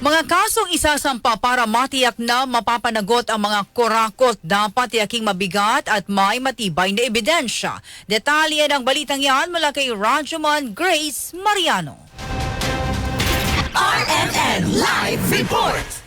Mga kasong isasampa para matiyak na mapapanagot ang mga kurakot dapat tiyaking mabigat at may matibay na ebidensya. Detalye ng balitang yan mula kay Rajuman Grace Mariano. RMN Live Report!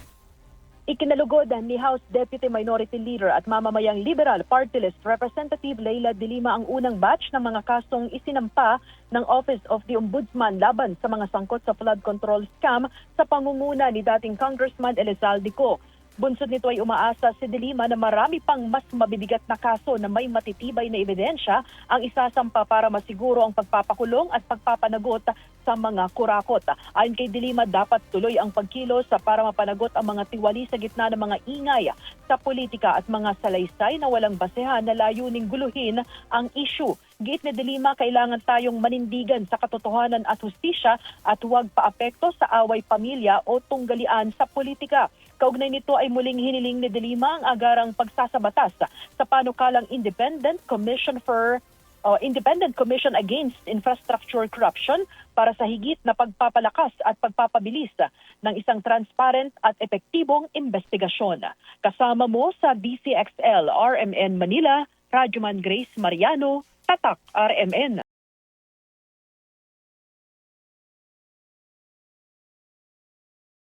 Ikinalugod ni House Deputy Minority Leader at mamamayang Liberal Party List Representative Leila De Lima ang unang batch ng mga kasong isinampa ng Office of the Ombudsman laban sa mga sangkot sa flood control scam sa pangunguna ni dating Congressman Elizalde Co. Bunsod nito ay umaasa si De Lima na marami pang mas mabibigat na kaso na may matitibay na ebidensya ang isasampa para masiguro ang pagpapakulong at pagpapanagot sa mga kurakot. Ayon kay De Lima, dapat tuloy ang pagkilos para mapanagot ang mga tiwali sa gitna ng mga ingay sa politika at mga salaysay na walang basehan na layuning guluhin ang issue. Giit ni De Lima, kailangan tayong manindigan sa katotohanan at hustisya at huwag paapekto sa away pamilya o tunggalian sa politika. Kaugnay nito ay muling hiniling ni De Lima ang agarang pagsasabatas sa panukalang Independent Commission for uh, Independent Commission Against Infrastructure Corruption para sa higit na pagpapalakas at pagpapabilis ng isang transparent at epektibong investigasyon. Kasama mo sa DCXL RMN Manila, Rajuman Grace Mariano, Tatak RMN.